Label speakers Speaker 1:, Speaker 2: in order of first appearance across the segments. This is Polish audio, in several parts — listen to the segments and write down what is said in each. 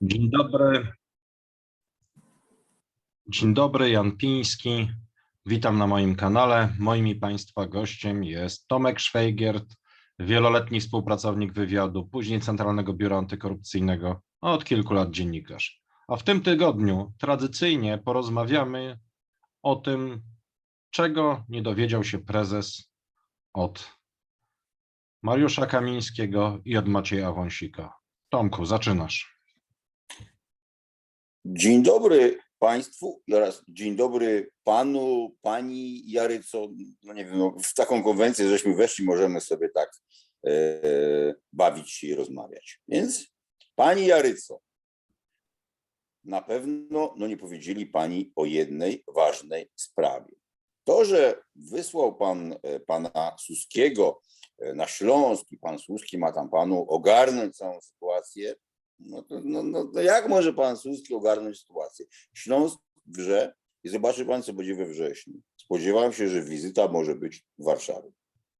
Speaker 1: Dzień dobry. Dzień dobry, Jan Piński. Witam na moim kanale. Moim i Państwa gościem jest Tomek Szwejgiert, wieloletni współpracownik wywiadu, później Centralnego Biura Antykorupcyjnego, a od kilku lat dziennikarz. A w tym tygodniu tradycyjnie porozmawiamy o tym, czego nie dowiedział się prezes od Mariusza Kamińskiego i od Macieja Wąsika. Tomku, zaczynasz.
Speaker 2: Dzień dobry Państwu oraz dzień dobry Panu, Pani Jaryco. No nie wiem, no w taką konwencję żeśmy weszli, możemy sobie tak e, bawić się i rozmawiać. Więc Pani Jaryco, na pewno no nie powiedzieli Pani o jednej ważnej sprawie. To, że wysłał Pan e, Pana Suskiego e, na Śląsk i Pan Suski ma tam Panu ogarnąć całą sytuację, no, no, no, no jak może pan Suski ogarnąć sytuację? Śląsk wrze i zobaczy pan, co będzie we wrześniu. Spodziewam się, że wizyta może być w Warszawie.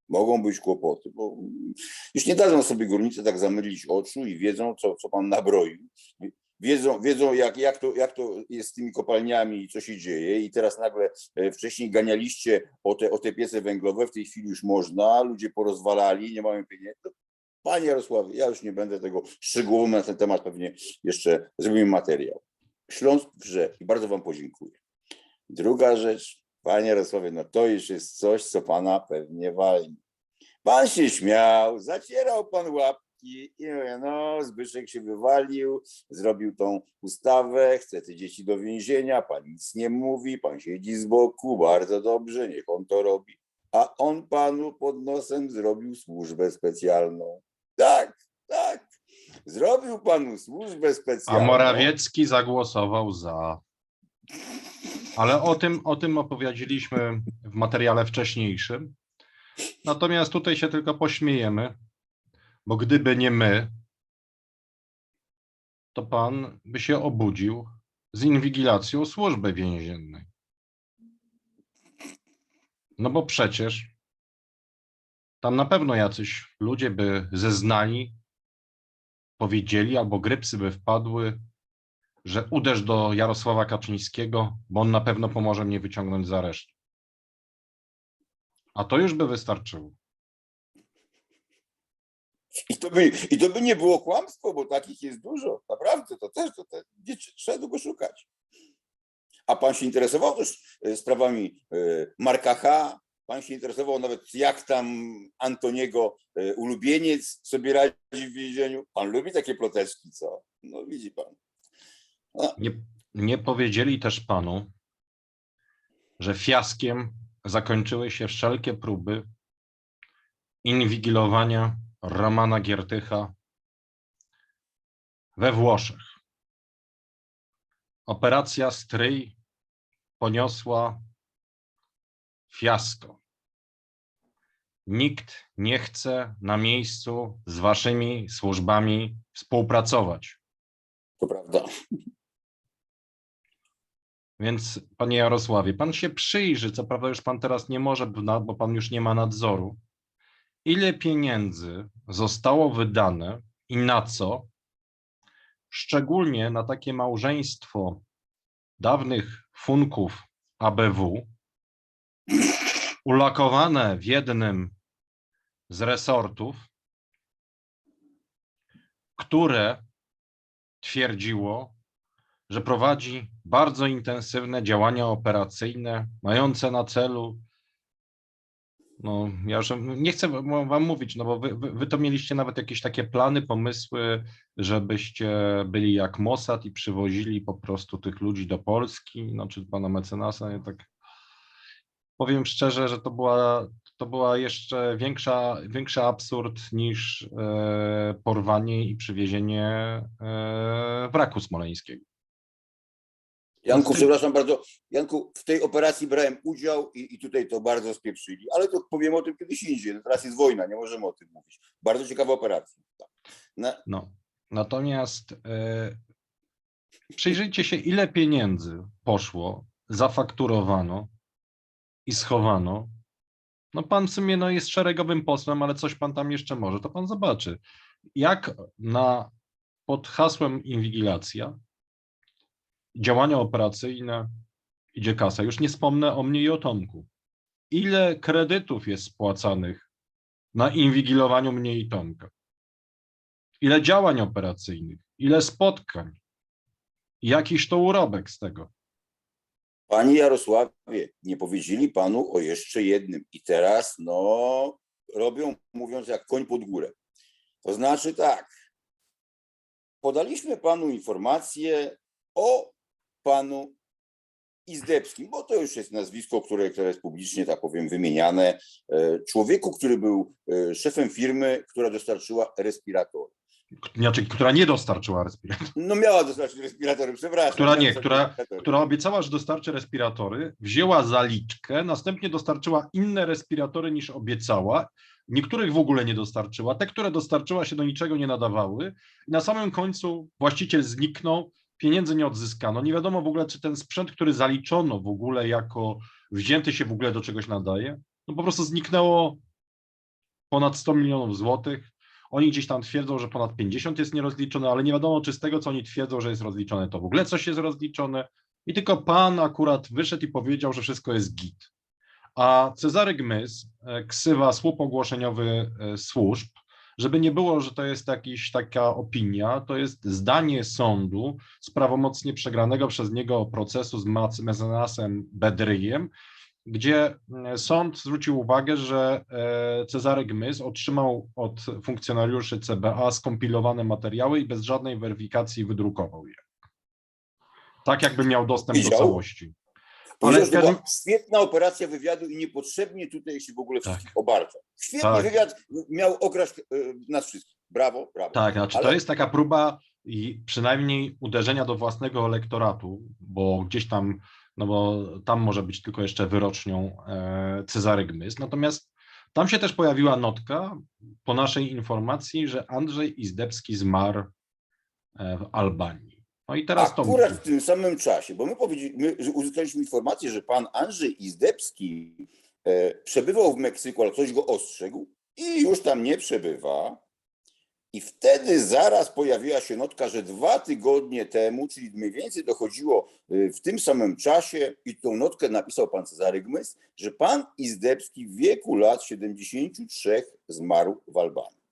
Speaker 2: Mogą być kłopoty, bo już nie dadzą sobie górnicy tak zamylić oczu i wiedzą, co, co pan nabroił. Wiedzą, wiedzą jak, jak, to, jak to jest z tymi kopalniami i co się dzieje. I teraz nagle e, wcześniej ganialiście o te, o te piece węglowe, w tej chwili już można, ludzie porozwalali, nie mają pieniędzy. Panie Jarosławie, ja już nie będę tego szczegółowo na ten temat pewnie jeszcze zrobimy materiał. Śląsk wrze i bardzo Wam podziękuję. Druga rzecz, Panie Jarosławie, no to już jest coś, co Pana pewnie walni. Pan się śmiał, zacierał Pan łapki i mówię, no Zbyszek się wywalił, zrobił tą ustawę, chce te dzieci do więzienia, Pan nic nie mówi, Pan siedzi z boku, bardzo dobrze, niech on to robi. A on Panu pod nosem zrobił służbę specjalną. Tak, tak. Zrobił panu służbę
Speaker 1: A
Speaker 2: specjalną.
Speaker 1: Morawiecki zagłosował za. Ale o tym, o tym opowiedzieliśmy w materiale wcześniejszym. Natomiast tutaj się tylko pośmiejemy, bo gdyby nie my, to pan by się obudził z inwigilacją służby więziennej. No bo przecież tam na pewno jacyś ludzie by zeznali, powiedzieli, albo grypsy by wpadły, że uderz do Jarosława Kaczyńskiego, bo on na pewno pomoże mnie wyciągnąć z aresztu. A to już by wystarczyło.
Speaker 2: I to, by, I to by nie było kłamstwo, bo takich jest dużo. Naprawdę, to też, to, też trzeba długo szukać. A pan się interesował też e, sprawami e, Marka H. Pan się interesował nawet, jak tam Antoniego e, ulubieniec sobie radzi w więzieniu. Pan lubi takie ploteczki, co? No widzi pan.
Speaker 1: Nie, nie powiedzieli też panu, że fiaskiem zakończyły się wszelkie próby inwigilowania Romana Giertycha we Włoszech. Operacja Stryj poniosła fiasko. Nikt nie chce na miejscu z waszymi służbami współpracować.
Speaker 2: To prawda.
Speaker 1: Więc, panie Jarosławie, pan się przyjrzy, co prawda już pan teraz nie może, bo pan już nie ma nadzoru. Ile pieniędzy zostało wydane i na co? Szczególnie na takie małżeństwo dawnych funków ABW, ulokowane w jednym z resortów, które twierdziło, że prowadzi bardzo intensywne działania operacyjne, mające na celu, no ja już nie chcę wam mówić, no bo wy, wy, wy to mieliście nawet jakieś takie plany, pomysły, żebyście byli jak Mossad i przywozili po prostu tych ludzi do Polski, no czy pana mecenasa, ja tak powiem szczerze, że to była, to była jeszcze większa, większy absurd niż e, porwanie i przywiezienie e, wraku smoleńskiego.
Speaker 2: Janku, przepraszam bardzo. Janku, w tej operacji brałem udział i, i tutaj to bardzo spieprzyli, ale to powiem o tym kiedyś indziej. No teraz jest wojna, nie możemy o tym mówić. Bardzo ciekawa operacja. Tak. Na,
Speaker 1: No, natomiast e, przyjrzyjcie się, ile pieniędzy poszło, zafakturowano i schowano. No pan w sumie no, jest szeregowym posłem, ale coś pan tam jeszcze może, to pan zobaczy. Jak na pod hasłem inwigilacja, działania operacyjne, idzie kasa. Już nie wspomnę o mnie i o Tomku. Ile kredytów jest spłacanych na inwigilowaniu mnie i Tomka? Ile działań operacyjnych? Ile spotkań? Jakiś to urobek z tego?
Speaker 2: Panie Jarosławie, nie powiedzieli panu o jeszcze jednym. I teraz, no, robią, mówiąc jak koń pod górę. To znaczy tak, podaliśmy panu informację o panu Izdebskim, bo to już jest nazwisko, które, które jest publicznie, tak powiem, wymieniane. E, Człowieku, który był e, szefem firmy, która dostarczyła respiratory.
Speaker 1: Znaczy, która nie dostarczyła respiratorów.
Speaker 2: No miała dostarczyć respiratory, przepraszam.
Speaker 1: Która nie, która- która obiecała, że dostarczy respiratory, wzięła zaliczkę, następnie dostarczyła inne respiratory niż obiecała. Niektórych w ogóle nie dostarczyła. Te, które dostarczyła, się do niczego nie nadawały. I na samym końcu właściciel zniknął, pieniędzy nie odzyskano. Nie wiadomo w ogóle, czy ten sprzęt, który zaliczono w ogóle jako wzięty się w ogóle do czegoś nadaje. No po prostu zniknęło ponad 100 milionów złotych. Oni gdzieś tam twierdzą, że ponad 50 jest nierozliczone, ale nie wiadomo, czy z tego, co oni twierdzą, że jest rozliczone, to w ogóle coś jest rozliczone. I tylko pan akurat wyszedł i powiedział, że wszystko jest git. A Cezary Gmys, e, ksywa słup ogłoszeniowy e, służb, żeby nie było, że to jest jakiś taka opinia, to jest zdanie sądu z prawomocnie przegranego przez niego procesu z mecenasem Bedryjem, gdzie mm, sąd zwrócił uwagę, że e, Cezary Gmys otrzymał od funkcjonariuszy CBA skompilowane materiały i bez żadnej weryfikacji wydrukował je. Tak jakby miał dostęp do
Speaker 2: Widział?
Speaker 1: całości.
Speaker 2: Powiedział,
Speaker 1: Ale
Speaker 2: to była świetna operacja wywiadu i niepotrzebnie tutaj się w ogóle
Speaker 1: Tak.
Speaker 2: wszystkich obarcza. Świetny
Speaker 1: Tak.
Speaker 2: wywiad miał okraść e, nas wszystkich. Brawo, brawo.
Speaker 1: Tak, znaczy to
Speaker 2: Ale-
Speaker 1: jest taka próba i przynajmniej uderzenia do własnego elektoratu, bo gdzieś tam, no bo tam może być tylko jeszcze wyrocznią e, Cezary Gmys. Natomiast tam się też pojawiła notka po naszej informacji, że Andrzej Izdebski zmarł e, w Albanii. No i teraz to
Speaker 2: Akurat w tym samym czasie, bo my, my uzyskaliśmy informację, że pan Andrzej Izdebski e, przebywał w Meksyku, ale ktoś go ostrzegł i już tam nie przebywa. I wtedy zaraz pojawiła się notka, że dwa tygodnie temu, czyli mniej więcej dochodziło y, w tym samym czasie, i tą notkę napisał pan Cezary Gmys, że pan Izdebski w wieku lat 73 zmarł w Albanii.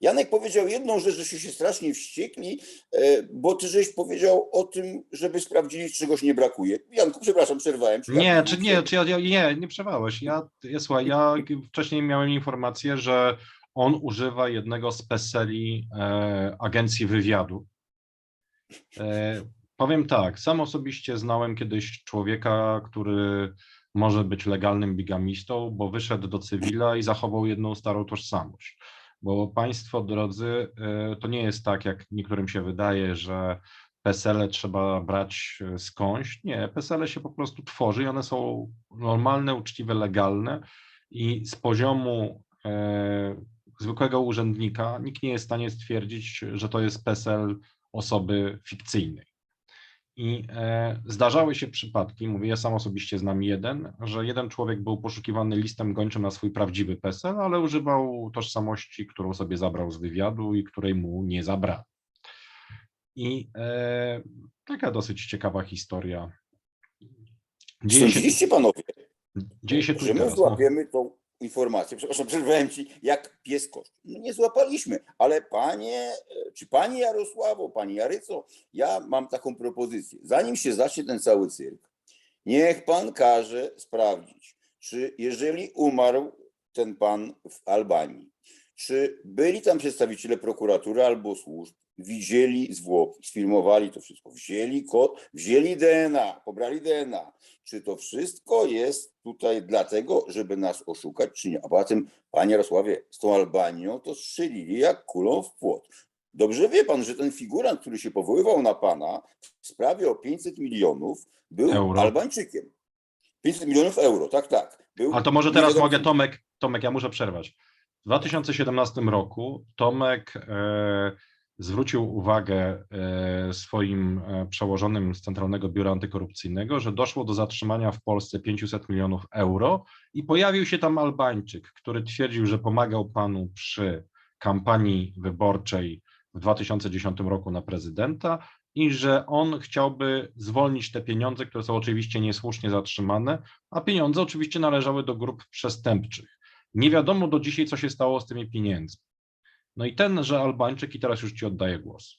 Speaker 2: Janek powiedział jedną rzecz, że się strasznie wściekli, e, bo ty żeś powiedział o tym, żeby sprawdzili, czy czegoś nie brakuje. Janku, przepraszam, przerwałem. ci.
Speaker 1: Nie, czy nie, czy ja, ja nie, nie przerwałeś. Ja, ja słuchaj, ja wcześniej miałem informację, że on używa jednego z PESELi e, agencji wywiadu. E, powiem tak, sam osobiście znałem kiedyś człowieka, który może być legalnym bigamistą, bo wyszedł do cywila i zachował jedną starą tożsamość. Bo państwo, drodzy, e, to nie jest tak, jak niektórym się wydaje, że PESELE trzeba brać skądś. Nie, PESELE się po prostu tworzy i one są normalne, uczciwe, legalne i z poziomu e, zwykłego urzędnika nikt nie jest w stanie stwierdzić, że to jest PESEL osoby fikcyjnej. I e, zdarzały się przypadki, mówię, ja sam osobiście znam jeden, że jeden człowiek był poszukiwany listem gończym na swój prawdziwy PESEL, ale używał tożsamości, którą sobie zabrał z wywiadu i której mu nie zabrano. I e, taka dosyć ciekawa historia. Dzieje się,
Speaker 2: panowie,
Speaker 1: dzieje się tu
Speaker 2: że my.
Speaker 1: No.
Speaker 2: złapiemy tą informację, przepraszam, przerwałem ci, jak pies kość. No nie złapaliśmy, ale panie, e, czy pani Jarosławo, pani Jaryco, ja mam taką propozycję. Zanim się zacznie ten cały cyrk, niech pan każe sprawdzić, czy jeżeli umarł ten pan w Albanii, czy byli tam przedstawiciele prokuratury albo służb, widzieli zwłoki, sfilmowali to wszystko, wzięli kod, wzięli DNA, pobrali DNA. Czy to wszystko jest tutaj dlatego, żeby nas oszukać, czy nie? A poza tym, panie Jarosławie, z tą Albanią to strzelili jak kulą w płot. Dobrze wie pan, że ten figurant, który się powoływał na pana w sprawie o 500 milionów, był
Speaker 1: Euro.
Speaker 2: Albańczykiem. 500 milionów euro, tak, tak. Był,
Speaker 1: Ale to może teraz
Speaker 2: wiadomo-
Speaker 1: mogę, Tomek, Tomek, ja muszę przerwać. W 2017 roku Tomek e, zwrócił uwagę e, swoim e, przełożonym z Centralnego Biura Antykorupcyjnego, że doszło do zatrzymania w Polsce 500 milionów euro i pojawił się tam Albańczyk, który twierdził, że pomagał panu przy kampanii wyborczej w 2010 roku na prezydenta i że on chciałby zwolnić te pieniądze, które są oczywiście niesłusznie zatrzymane, a pieniądze oczywiście należały do grup przestępczych. Nie wiadomo do dzisiaj, co się stało z tymi pieniędzmi. No i tenże Albańczyk, i teraz już ci oddaję głos.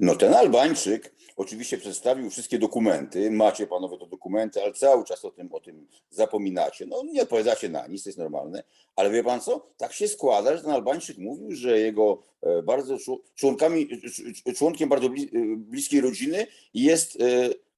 Speaker 2: No ten Albańczyk oczywiście przedstawił wszystkie dokumenty, macie panowie te dokumenty, ale cały czas o tym, o tym zapominacie. No nie odpowiadacie na nic, to jest normalne, ale wie pan co? Tak się składa, że ten Albańczyk mówił, że jego e, bardzo czł- członkami, cz- członkiem bardzo e, bliskiej rodziny jest e,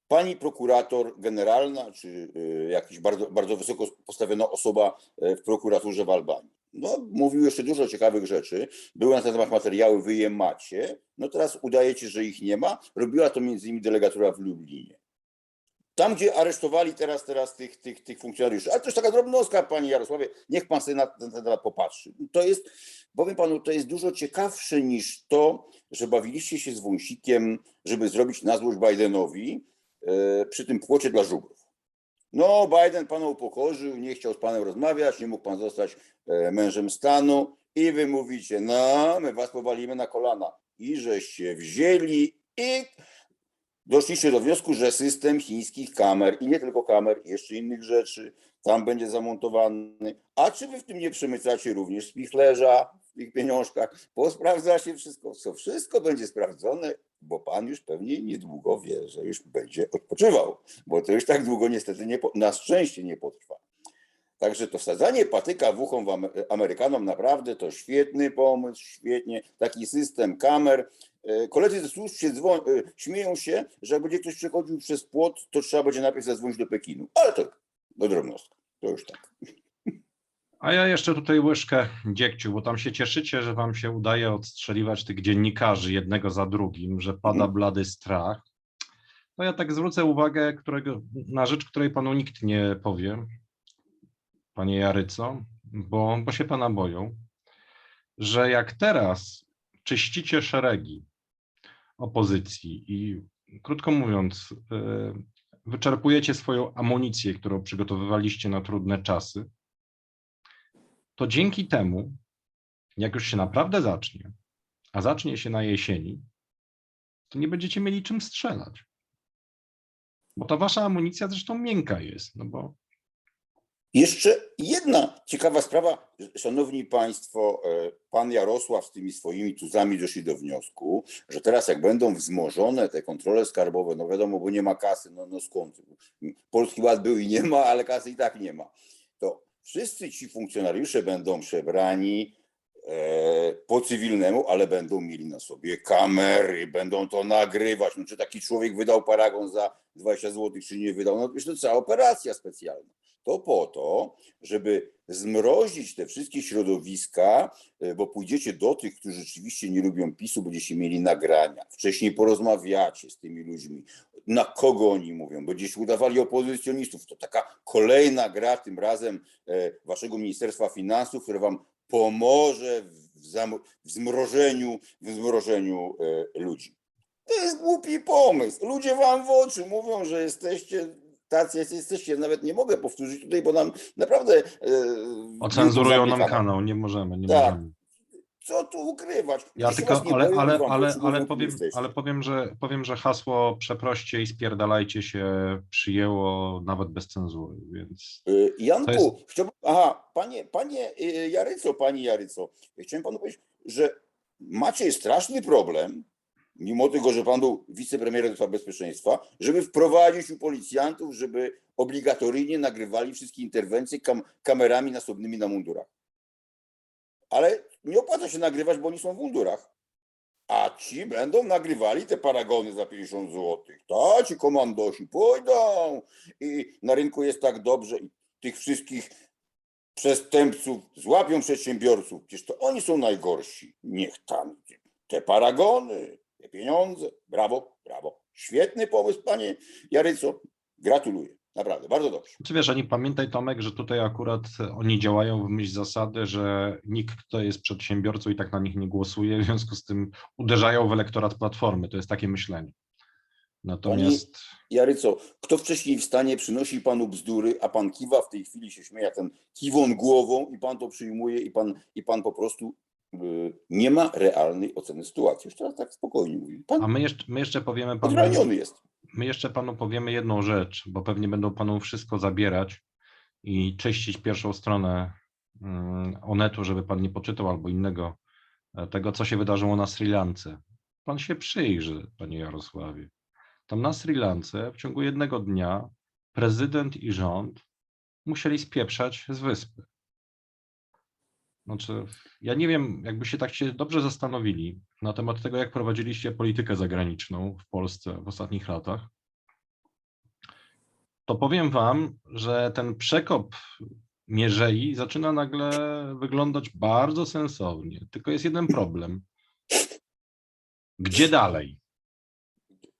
Speaker 2: pani prokurator generalna, czy jakaś bardzo, bardzo wysoko postawiona osoba w prokuraturze w Albanii. No, mówił jeszcze dużo ciekawych rzeczy. Były na ten temat materiały, wy je macie. No teraz udajecie, że ich nie ma. Robiła to między innymi delegatura w Lublinie. Tam, gdzie aresztowali teraz, teraz tych, tych, tych funkcjonariuszy. Ale to jest taka drobnostka, panie Jarosławie, niech pan sobie na ten temat popatrzy. To jest, powiem panu, to jest dużo ciekawsze niż to, że bawiliście się z wąsikiem, żeby zrobić na złość Bidenowi e, przy tym płocie dla żubrów. No, Biden pana upokorzył, nie chciał z panem rozmawiać, nie mógł pan zostać e, mężem stanu i wy mówicie, no, my was powalimy na kolana. I żeście wzięli i doszliście do wniosku, że system chińskich kamer i nie tylko kamer, jeszcze innych rzeczy tam będzie zamontowany. A czy wy w tym nie przemycacie również spichlerza w tych pieniążkach? Posprawdza się wszystko, co wszystko będzie sprawdzone, bo pan już pewnie niedługo wie, że już będzie odpoczywał, bo to już tak długo niestety nie, na szczęście nie potrwa. Także to wsadzanie patyka w ucho Amerykanom naprawdę to świetny pomysł, świetnie. Taki system kamer. E, Koledzy ze służb się dzwon- e, śmieją się, że jak będzie ktoś przechodził przez płot, to trzeba będzie najpierw zadzwonić do Pekinu. Ale to do drobnostka. To już tak.
Speaker 1: A ja jeszcze tutaj łyżkę dziegciu, bo tam się cieszycie, że wam się udaje odstrzeliwać tych dziennikarzy jednego za drugim, że pada
Speaker 2: Mhm.
Speaker 1: blady strach. To ja tak zwrócę uwagę którego, na rzecz, której panu nikt nie powie, panie Jaryco, bo, bo się pana boją, że jak teraz czyścicie szeregi opozycji i krótko mówiąc, y, wyczerpujecie swoją amunicję, którą przygotowywaliście na trudne czasy, to dzięki temu, jak już się naprawdę zacznie, a zacznie się na jesieni, to nie będziecie mieli czym strzelać. Bo ta wasza amunicja zresztą miękka jest, no bo
Speaker 2: Jeszcze jedna ciekawa sprawa. Szanowni Państwo, e, pan Jarosław z tymi swoimi tuzami doszli do wniosku, że teraz jak będą wzmożone te kontrole skarbowe, no wiadomo, bo nie ma kasy, no, no skąd? Polski Ład był i nie ma, ale kasy i tak nie ma. Wszyscy ci funkcjonariusze będą przebrani po cywilnemu, ale będą mieli na sobie kamery, będą to nagrywać. No, czy taki człowiek wydał paragon za 20 zł, czy nie wydał? No to cała operacja specjalna. To po to, żeby zmrozić te wszystkie środowiska, e, bo pójdziecie do tych, którzy rzeczywiście nie lubią PiSu, będziecie mieli nagrania. Wcześniej porozmawiacie z tymi ludźmi, na kogo oni mówią, będziecie udawali opozycjonistów. To taka kolejna gra, tym razem e, waszego Ministerstwa Finansów, które wam pomoże w, zam- w zmrożeniu, w zmrożeniu e, ludzi. To jest głupi pomysł. Ludzie wam w oczy mówią, że jesteście tacy, jacy jesteście. Nawet nie mogę powtórzyć tutaj, bo nam naprawdę. E,
Speaker 1: ocenzurują nam kanał, nie możemy, nie
Speaker 2: Tak.
Speaker 1: możemy.
Speaker 2: Co tu ukrywać?
Speaker 1: Ja
Speaker 2: Jeśli
Speaker 1: tylko, ale,
Speaker 2: boją,
Speaker 1: ale,
Speaker 2: wam
Speaker 1: ale, ale, powiem, ale powiem, że powiem, że hasło przeproście i spierdalajcie się przyjęło nawet bez cenzury, więc
Speaker 2: Y, Janku,
Speaker 1: jest-
Speaker 2: chciałbym, aha, panie, panie y, Jaryco, pani Jaryco, ja chciałem panu powiedzieć, że macie straszny problem, mimo tego, że pan był wicepremierem do spraw bezpieczeństwa, żeby wprowadzić u policjantów, żeby obligatoryjnie nagrywali wszystkie interwencje kam kamerami nasobnymi na mundurach. Ale nie opłaca się nagrywać, bo oni są w mundurach. A ci będą nagrywali te paragony za 50 zł. Ta, ci komandosi pójdą i na rynku jest tak dobrze i tych wszystkich przestępców złapią przedsiębiorców. Przecież to oni są najgorsi. Niech tam te paragony, te pieniądze. Brawo, brawo. Świetny pomysł, panie Jaryco. Gratuluję. Naprawdę, bardzo dobrze.
Speaker 1: Czy wiesz, ani pamiętaj Tomek, że tutaj akurat oni działają w myśl zasady, że nikt, kto jest przedsiębiorcą i tak na nich nie głosuje, w związku z tym uderzają w elektorat Platformy. To jest takie myślenie. Natomiast
Speaker 2: Jaryco, kto wcześniej wstanie, przynosi panu bzdury, a pan kiwa, w tej chwili się śmieje, ten kiwon głową i pan to przyjmuje i pan, i pan po prostu y, nie ma realnej oceny sytuacji. Już teraz tak spokojnie mówię.
Speaker 1: A
Speaker 2: Pan
Speaker 1: my jeszcze, my jeszcze powiemy panu,
Speaker 2: odraniony jest.
Speaker 1: My jeszcze panu powiemy jedną rzecz, bo pewnie będą panu wszystko zabierać i czyścić pierwszą stronę mm, Onetu, żeby pan nie poczytał albo innego e, tego, co się wydarzyło na Sri Lance. Pan się przyjrzy, panie Jarosławie. Tam na Sri Lance w ciągu jednego dnia prezydent i rząd musieli spieprzać z wyspy. Znaczy, ja nie wiem, jakby się tak się dobrze zastanowili na temat tego, jak prowadziliście politykę zagraniczną w Polsce w ostatnich latach, to powiem wam, że ten przekop mierzei zaczyna nagle wyglądać bardzo sensownie. Tylko jest jeden problem. Gdzie dalej?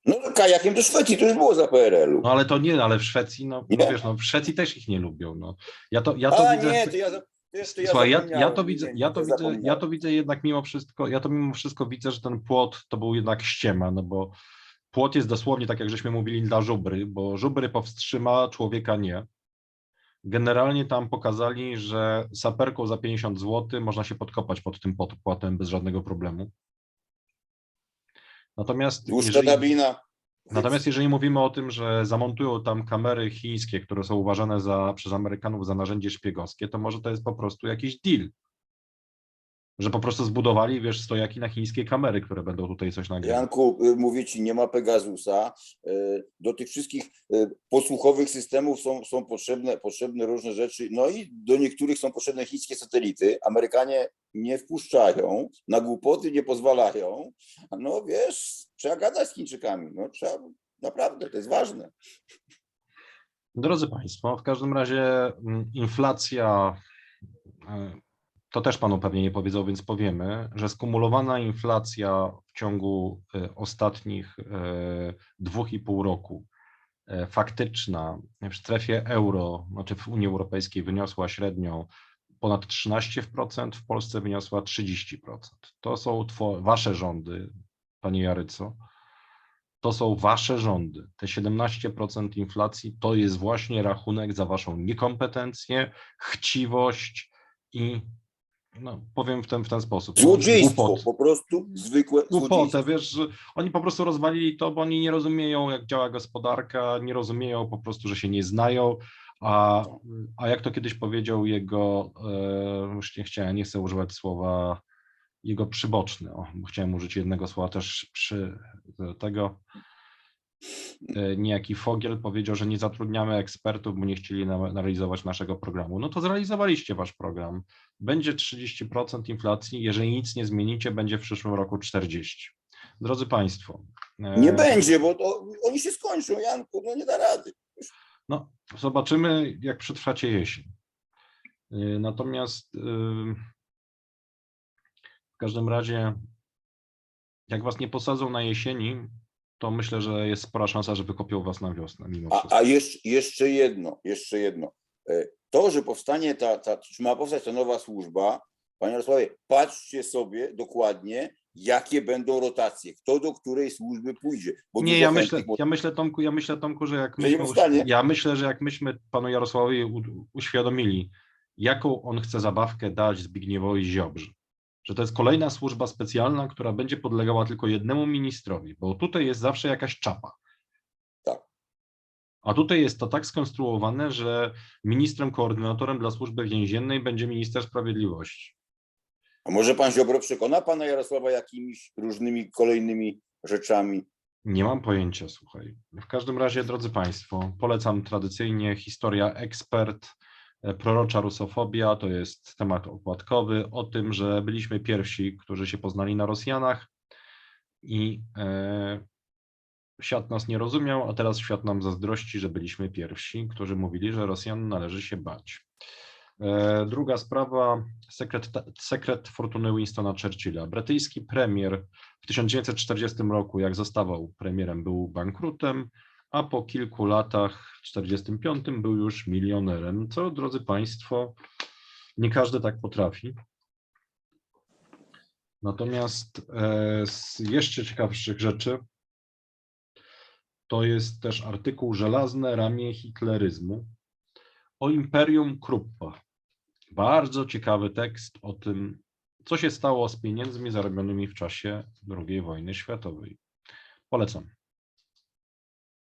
Speaker 2: No kajakiem do Szwecji, to już było za PRL-u.
Speaker 1: No ale to nie, ale w Szwecji, no, no wiesz, no w Szwecji też ich nie lubią. No. Ja to, ja to
Speaker 2: A
Speaker 1: widzę.
Speaker 2: nie, to ja, to jeszcze ja
Speaker 1: Słuchaj, ja, ja to widzę, ja to widzę, ja to widzę jednak mimo wszystko, ja to mimo wszystko widzę, że ten płot to był jednak ściema, no bo płot jest dosłownie tak, jak żeśmy mówili dla żubry, bo żubry powstrzyma, człowieka nie. Generalnie tam pokazali, że saperką za 50 zł można się podkopać pod tym płotem bez żadnego problemu. Natomiast
Speaker 2: Dłuższa
Speaker 1: jeżeli,
Speaker 2: drabina.
Speaker 1: Natomiast jeżeli mówimy o tym, że zamontują tam kamery chińskie, które są uważane za, przez Amerykanów za narzędzie szpiegowskie, to może to jest po prostu jakiś deal. Że po prostu zbudowali, wiesz, stojaki na chińskie kamery, które będą tutaj coś nagrywać.
Speaker 2: Janku, y, mówię ci, nie ma Pegasusa. Y, Do tych wszystkich y, posłuchowych systemów są, są potrzebne, potrzebne różne rzeczy. No i do niektórych są potrzebne chińskie satelity. Amerykanie nie wpuszczają, na głupoty nie pozwalają. No wiesz, trzeba gadać z Chińczykami. No trzeba, naprawdę, to jest ważne.
Speaker 1: Drodzy Państwo, w każdym razie mm, inflacja, to też Panu pewnie nie powiedzą, więc powiemy, że skumulowana inflacja w ciągu e, ostatnich e, dwóch i pół roku, e, faktyczna w strefie euro, znaczy w Unii Europejskiej wyniosła średnio ponad 13%, w Polsce wyniosła 30%. To są Wasze rządy, Panie Jaryco. To są wasze rządy. Te 17% inflacji to jest właśnie rachunek za waszą niekompetencję, chciwość i no, powiem w ten, w ten sposób.
Speaker 2: Złodziejstwo,
Speaker 1: głupot.
Speaker 2: po prostu zwykłe
Speaker 1: Głupotę, wiesz, że oni po prostu rozwalili to, bo oni nie rozumieją, jak działa gospodarka, nie rozumieją po prostu, że się nie znają, a, a jak to kiedyś powiedział jego, e, już nie chciałem, nie chcę używać słowa, jego przyboczny, o, bo chciałem użyć jednego słowa też przy tego, niejaki Fogiel powiedział, że nie zatrudniamy ekspertów, bo nie chcieli realizować naszego programu. No to zrealizowaliście wasz program. Będzie 30% inflacji, jeżeli nic nie zmienicie, będzie w przyszłym roku 40%. Drodzy Państwo. e,
Speaker 2: Nie będzie, bo to, oni się skończą, Janku, no nie da rady.
Speaker 1: No, zobaczymy, jak przetrwacie jesień. Y, Natomiast w każdym razie, jak was nie posadzą na jesieni, to myślę, że jest spora szansa, że wykopią was na wiosnę mimo
Speaker 2: A,
Speaker 1: wszystko.
Speaker 2: a jeszcze, jeszcze jedno, jeszcze jedno. E, To, że powstanie ta, ta, czy ma powstać ta nowa służba, panie Jarosławie, patrzcie sobie dokładnie, jakie będą rotacje, kto do której służby pójdzie.
Speaker 1: Nie, ja
Speaker 2: chętnych
Speaker 1: myślę,
Speaker 2: może-
Speaker 1: ja myślę Tomku, ja myślę Tomku, że jak myśmy, ja myślę, że jak myśmy panu Jarosławowi uświadomili, jaką on chce zabawkę dać Zbigniewowi Ziobrze, że to jest kolejna służba specjalna, która będzie podlegała tylko jednemu ministrowi, bo tutaj jest zawsze jakaś czapa.
Speaker 2: Tak.
Speaker 1: A tutaj jest to tak skonstruowane, że ministrem koordynatorem dla służby więziennej będzie minister sprawiedliwości.
Speaker 2: A może pan Ziobro przekona pana Jarosława jakimiś różnymi kolejnymi rzeczami?
Speaker 1: Nie mam pojęcia, słuchaj. W każdym razie, drodzy Państwo, polecam tradycyjnie historia ekspert, prorocza rusofobia, to jest temat opłatkowy o tym, że byliśmy pierwsi, którzy się poznali na Rosjanach i e, świat nas nie rozumiał, a teraz świat nam zazdrości, że byliśmy pierwsi, którzy mówili, że Rosjan należy się bać. E, Druga sprawa, sekret, sekret fortuny Winstona Churchilla. Brytyjski premier w 1940 roku, jak zostawał premierem, był bankrutem, a po kilku latach, w 1945, był już milionerem, co, drodzy Państwo, nie każdy tak potrafi. Natomiast e, z jeszcze ciekawszych rzeczy to jest też artykuł Żelazne ramię hitleryzmu o Imperium Kruppa. Bardzo ciekawy tekst o tym, Co się stało z pieniędzmi zarobionymi w czasie II wojny światowej? Polecam.